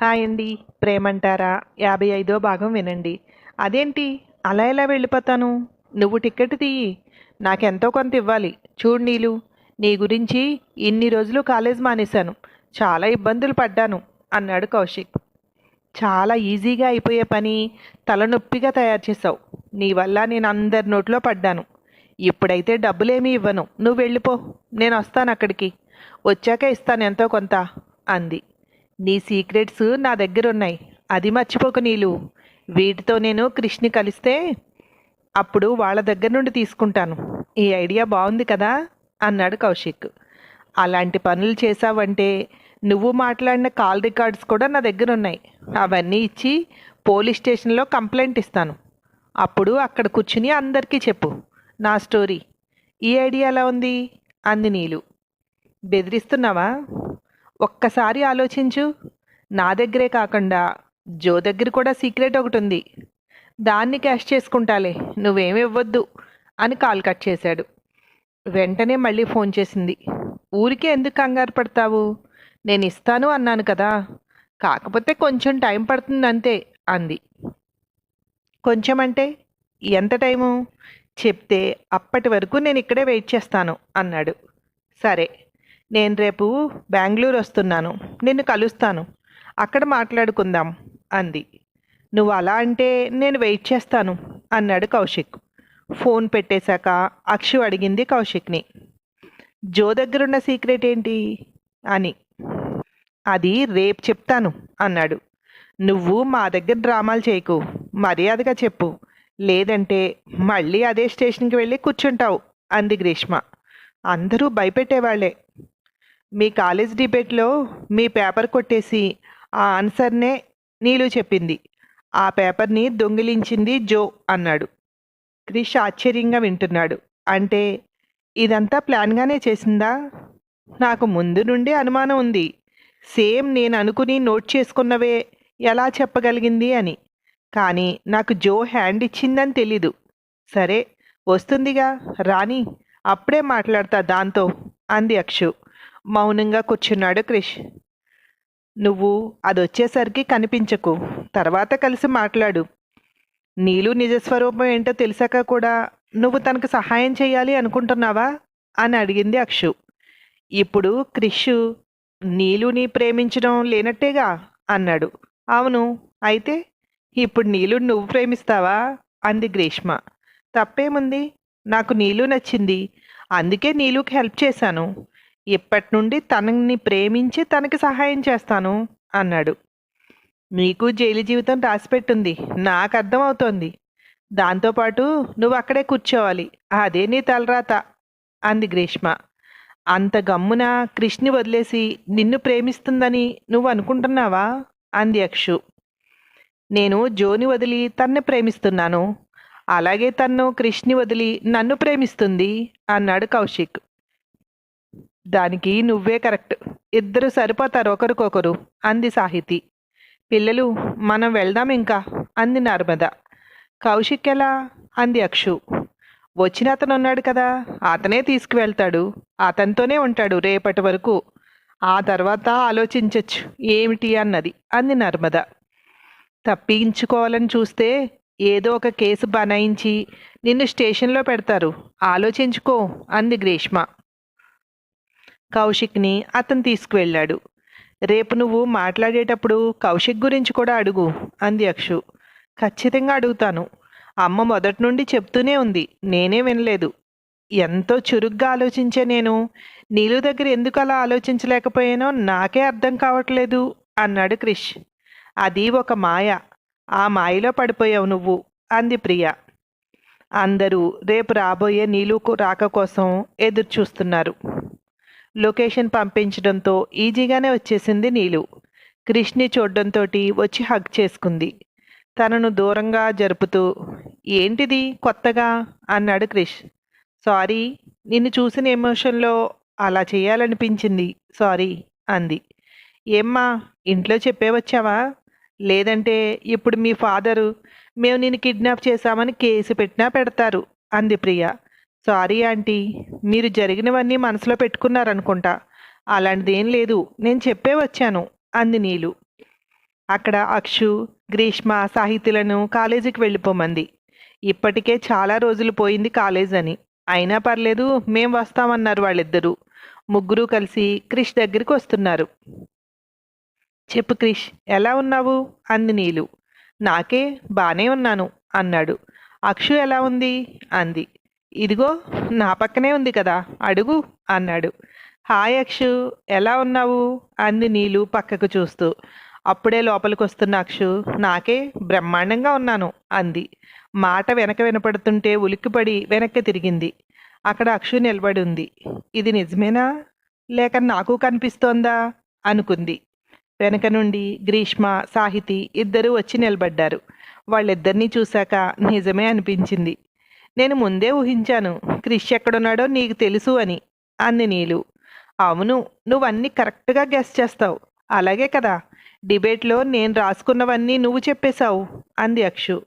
Hi అండి. ప్రేమంటారా? యాభై ఐదో భాగం వినండి. అదేంటి? అలా ఎలా వెళ్ళిపోతాను? నువ్వు టికెట్ తీయి. నాకెంతో కొంత ఇవ్వాలి. చూడు నీలు నీ గురించి ఇన్ని రోజులు కాలేజ్ మానేశాను. చాలా ఇబ్బందులు పడ్డాను అన్నాడు కౌశిక్. చాలా ఈజీగా అయిపోయే పని తలనొప్పిగా తయారు చేసావు నీ వల్ల నేను అందరి నోట్లో పడ్డాను. ఇప్పుడైతే డబ్బులేమీ ఇవ్వను. నువ్వు వెళ్ళిపో. నేను వస్తాను అక్కడికి. వచ్చాక ఇస్తాను ఎంతో కొంత అంది. నీ సీక్రెట్స్ నా దగ్గర ఉన్నాయి అది మర్చిపోక నీలు. వీటితో నేను కృష్ణి కలిస్తే అప్పుడు వాళ్ళ దగ్గర నుండి తీసుకుంటాను. ఈ ఐడియా బాగుంది కదా? అన్నాడు కౌశిక్. అలాంటి పనులు చేసావంటే నువ్వు మాట్లాడిన కాల్ రికార్డ్స్ కూడా నా దగ్గర ఉన్నాయి అవన్నీ ఇచ్చి పోలీస్ స్టేషన్లో కంప్లైంట్ ఇస్తాను. అప్పుడు అక్కడ కూర్చుని అందరికీ చెప్పు. నా స్టోరీ. ఈ ఐడియా ఎలా ఉంది? అంది నీలు. బెదిరిస్తున్నావా? ఒక్కసారి ఆలోచించు. నా దగ్గరే కాకుండా జో దగ్గర కూడా సీక్రెట్ ఒకటి ఉంది. దాన్ని క్యాష్ చేసుకుంటాలే నువ్వేమి ఇవ్వద్దు అని కాల్ కట్ చేశాడు. వెంటనే మళ్ళీ ఫోన్ చేసింది. ఊరికే ఎందుకు కంగారు పడతావు? నేను ఇస్తాను అన్నాను కదా. కాకపోతే కొంచెం టైం పడుతుంది అంతే అంది. కొంచెం అంటే? ఎంత టైము? చెప్తే అప్పటి వరకు నేను ఇక్కడే వెయిట్ చేస్తాను అన్నాడు. సరే. నేను రేపు బెంగళూరు వస్తున్నాను. నిన్ను కలుస్తాను. అక్కడ మాట్లాడుకుందాం అంది. నువ్వు అలా అంటే నేను వెయిట్ చేస్తాను అన్నాడు కౌశిక్. ఫోన్ పెట్టేశాక అక్షు అడిగింది కౌశిక్ని. జో దగ్గరున్న సీక్రెట్ ఏంటి? అని. అది రేపు చెప్తాను అన్నాడు. నువ్వు మా దగ్గర డ్రామాలు చేయకు. మర్యాదగా చెప్పు. లేదంటే మళ్ళీ అదే స్టేషన్కి వెళ్ళి కూర్చుంటావు అంది గ్రీష్మ. అందరూ భయపెట్టేవాళ్ళే. మీ కాలేజ్ డిబేట్లో మీ పేపర్ కొట్టేసి ఆ ఆన్సర్నే నీలు చెప్పింది. ఆ పేపర్ని దొంగిలించింది జో అన్నాడు. క్రిష్ ఆశ్చర్యంగా వింటున్నాడు. అంటే ఇదంతా ప్లాన్గానే చేసిందా? నాకు ముందు నుండి అనుమానం ఉంది. సేమ్ నేను అనుకుని నోట్ చేసుకున్నవే ఎలా చెప్పగలిగింది అని. కానీ నాకు జో హ్యాండ్ ఇచ్చిందని తెలీదు. సరే వస్తుందిగా. రాని అప్పుడే మాట్లాడతా దాంతో అంది అక్షు. మౌనంగా కూర్చున్నాడు క్రిష్. నువ్వు అది వచ్చేసరికి కనిపించకు. తర్వాత కలిసి మాట్లాడు. నీలు నిజస్వరూపం ఏంటో తెలిసాక కూడా నువ్వు తనకు సహాయం చేయాలి అనుకుంటున్నావా? అని అడిగింది అక్షు. ఇప్పుడు క్రిష్ నీలుని ప్రేమించడం లేనట్టేగా? అన్నాడు. అవును. అయితే ఇప్పుడు నీలు నువ్వు ప్రేమిస్తావా? అంది గ్రీష్మ. తప్పేముంది? నాకు నీలు నచ్చింది. అందుకే నీలుకి హెల్ప్ చేశాను. ఇప్పటి నుండి తనని ప్రేమించి తనకి సహాయం చేస్తాను? అన్నాడు. నీకు జైలు జీవితం రాసిపెట్టుంది. నాకు అర్థమవుతోంది. దాంతోపాటు నువ్వు అక్కడే కూర్చోవాలి. అదే నీ తలరాత అంది గ్రీష్మ. అంత గమ్మున కృష్ణి వదిలేసి నిన్ను ప్రేమిస్తుందని నువ్వు అనుకుంటున్నావా? అంది అక్షు నేను జోని వదిలి తన్ను ప్రేమిస్తున్నాను. అలాగే తన్ను కృష్ణి వదిలి నన్ను ప్రేమిస్తుంది అన్నాడు కౌశిక్. దానికి నువ్వే కరెక్ట్. ఇద్దరు సరిపోతారు ఒకరికొకరు అంది సాహితి. పిల్లలు మనం వెళ్దాం ఇంకా అంది నర్మద. కౌశిక్ ఎలా అంది అక్షు. వచ్చిన అతను ఉన్నాడు కదా అతనే తీసుకువెళ్తాడు అతనితోనే ఉంటాడు రేపటి వరకు. ఆ తర్వాత ఆలోచించచ్చు ఏమిటి అన్నది అంది నర్మద. తప్పించుకోవాలని చూస్తే ఏదో ఒక కేసు బనాయించి నిన్ను స్టేషన్లో పెడతారు ఆలోచించుకో అంది గ్రీష్మ. కౌశిక్ని అతను తీసుకువెళ్ళాడు. రేపు నువ్వు మాట్లాడేటప్పుడు కౌశిక్ గురించి కూడా అడుగు అంది అక్షు. ఖచ్చితంగా అడుగుతాను. అమ్మ మొదటి నుండి చెప్తూనే ఉంది నేనే వినలేదు. ఎంతో చురుగ్గా ఆలోచించే నేను నీలు దగ్గర ఎందుకు అలా ఆలోచించలేకపోయానో నాకే అర్థం కావట్లేదు అన్నాడు క్రిష్. అది ఒక మాయ ఆ మాయలో పడిపోయావు నువ్వు అంది ప్రియ. అందరూ రేపు రాబోయే నీలు రాక కోసం ఎదురు చూస్తున్నారు లొకేషన్ పంపించడంతో ఈజీగానే వచ్చేసింది నీలు. క్రిష్ని చూడడంతో వచ్చి హగ్ చేసుకుంది. తనను దూరంగా జరుపుతూ ఏంటిది కొత్తగా? అన్నాడు క్రిష్. సారీ నిన్ను చూసిన ఎమోషన్లో అలా చేయాలనిపించింది. సారీ అంది. ఏమ్మా ఇంట్లో చెప్పే వచ్చావా? లేదంటే ఇప్పుడు మీ ఫాదరు మేము నిన్ను కిడ్నాప్ చేశామని కేసు పెట్టినా పెడతారు అంది ప్రియ. Sorry aunty. మీరు జరిగినవన్నీ మనసులో పెట్టుకున్నారనుకుంటా. అలాంటిది ఏం లేదు. నేను చెప్పే వచ్చాను అంది నీలు. అక్కడ అక్షు గ్రీష్మ సాహిత్యులను కాలేజీకి వెళ్ళిపోమంది. ఇప్పటికే చాలా రోజులు పోయింది కాలేజ్ అని. అయినా పర్లేదు మేం వస్తామన్నారు వాళ్ళిద్దరూ. ముగ్గురు కలిసి క్రిష్ దగ్గరికి వస్తున్నారు. చెప్పు క్రిష్ ఎలా ఉన్నావు? అంది నీలు. నాకే బానే ఉన్నాను అన్నాడు. అక్షు ఎలా ఉంది? అంది. ఇదిగో నా పక్కనే ఉంది కదా అడుగు అన్నాడు. హాయ్ అక్షు ఎలా ఉన్నావు? అంది నీలు పక్కకు చూస్తూ. అప్పుడే లోపలికి వస్తున్న అక్షు నాకే బ్రహ్మాండంగా ఉన్నాను అంది. మాట వెనక వినపడుతుంటే ఉలిక్కిపడి వెనక్కి తిరిగింది. అక్కడ అక్షు నిలబడి ఉంది ఇది నిజమేనా? లేక నాకు కనిపిస్తోందా? అనుకుంది. వెనక నుండి గ్రీష్మ సాహితి ఇద్దరూ వచ్చి నిలబడ్డారు. వాళ్ళిద్దరినీ చూశాక నిజమే అనిపించింది. నేను ముందే ఊహించాను. క్రిష్ ఎక్కడున్నాడో నీకు తెలుసు అని. అంది నీలు. అవును నువ్వన్నీ కరెక్ట్గా గెస్ చేస్తావు. అలాగే కదా. డిబేట్లో నేను రాసుకున్నవన్నీ నువ్వు చెప్పేశావు అంది అక్షు.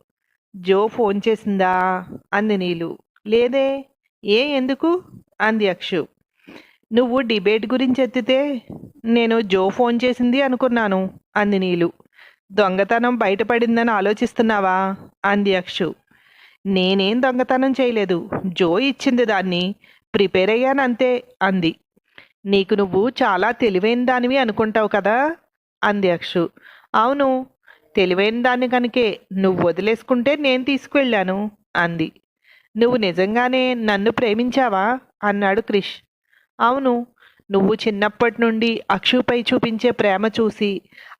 జో ఫోన్ చేసిందా? అంది నీలు. లేదే. ఏ ఎందుకు? అంది అక్షు. నువ్వు డిబేట్ గురించి ఎత్తితే నేను జో ఫోన్ చేసింది అనుకున్నాను అంది నీలు. దొంగతనం బయటపడిందని ఆలోచిస్తున్నావా? అంది అక్షు. నేనేం దొంగతనం చేయలేదు. జో ఇచ్చింది దాన్ని. ప్రిపేర్ అయ్యాను అంతే అంది. నీకు నువ్వు చాలా తెలివైన దానివి అనుకుంటావు కదా అంది అక్షు. అవును తెలివైన దాన్ని కనుకే నువ్వు వదిలేసుకుంటే నేను తీసుకువెళ్ళాను అంది. నువ్వు నిజంగానే నన్ను ప్రేమించావా అన్నాడు క్రిష్. అవును నువ్వు చిన్నప్పటి నుండి అక్షుపై చూపించే ప్రేమ చూసి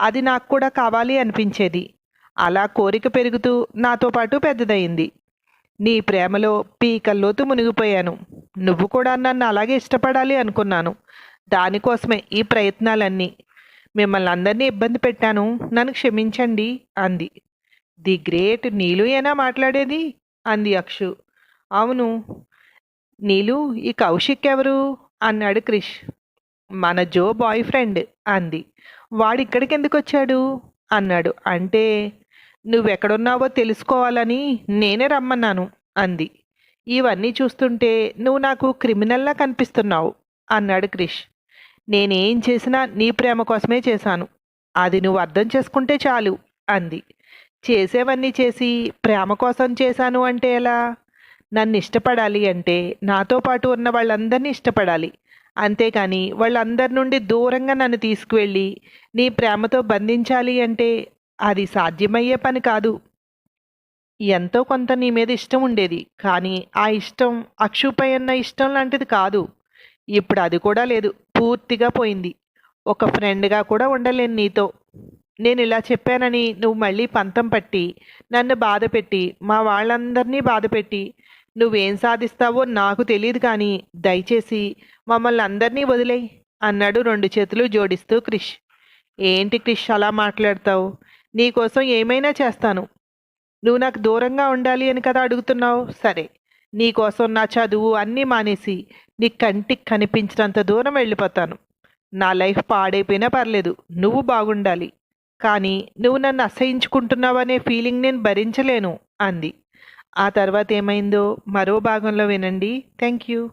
అది నాకు కూడా కావాలి అనిపించేది. అలా కోరిక పెరుగుతూ నాతో పాటు పెద్దదయింది. నీ ప్రేమలో పీకల్లోతు మునిగిపోయాను నువ్వు కూడా నన్ను అలాగే ఇష్టపడాలి అనుకున్నాను. దానికోసమే ఈ ప్రయత్నాలన్నీ. మిమ్మల్ని అందరినీ ఇబ్బంది పెట్టాను. నన్ను క్షమించండి అంది. ది గ్రేట్ నీలు ఏనా మాట్లాడేది? అంది అక్షు. అవును. నీలు ఈ కౌశిక్ ఎవరు? అన్నాడు క్రిష్. మన జో బాయ్ ఫ్రెండ్ అంది. వాడిక్కడికి ఎందుకు వచ్చాడు అన్నాడు. అంటే నువ్వెక్కడున్నావో తెలుసుకోవాలని నేనే రమ్మన్నాను అంది. ఇవన్నీ చూస్తుంటే నువ్వు నాకు క్రిమినల్లా కనిపిస్తున్నావు అన్నాడు క్రిష్. నేనేం చేసినా నీ ప్రేమ కోసమే చేశాను. అది నువ్వు అర్థం చేసుకుంటే చాలు అంది. చేసేవన్నీ చేసి ప్రేమ కోసం చేశాను అంటే ఎలా? నన్ను ఇష్టపడాలి అంటే నాతో పాటు ఉన్న వాళ్ళందరినీ ఇష్టపడాలి. అంతేకాని వాళ్ళందరి నుండి దూరంగా నన్ను తీసుకువెళ్ళి నీ ప్రేమతో బంధించాలి అంటే అది సాధ్యమయ్యే పని కాదు. ఎంతో కొంత నీ మీద ఇష్టం ఉండేది కానీ ఆ ఇష్టం అక్షుపై ఉన్న ఇష్టం లాంటిది కాదు. ఇప్పుడు అది కూడా లేదు పూర్తిగా పోయింది. ఒక ఫ్రెండ్గా కూడా ఉండలేను నీతో. నేను ఇలా చెప్పానని నువ్వు మళ్ళీ పంతం పట్టి నన్ను బాధ పెట్టి మా వాళ్ళందరినీ బాధ పెట్టి నువ్వేం సాధిస్తావో నాకు తెలియదు కానీ దయచేసి మమ్మల్ని అందరినీ వదిలేయి అన్నాడు రెండు చేతులు జోడిస్తూ క్రిష్. ఏంటి క్రిష్ అలా మాట్లాడతావు? నీకోసం ఏమైనా చేస్తాను. నువ్వు నాకు దూరంగా ఉండాలి అని కదా అడుగుతున్నావు? సరే. నీకోసం నా చదువు అన్నీ మానేసి నీ కంటికి కనిపించినంత దూరం వెళ్ళిపోతాను. నా లైఫ్ పాడైపోయినా పర్లేదు. నువ్వు బాగుండాలి. కానీ నువ్వు నన్ను అసహించుకుంటున్నావనే ఫీలింగ్ నేను భరించలేను అంది. ఆ తర్వాత ఏమైందో మరో భాగంలో వినండి. Thank you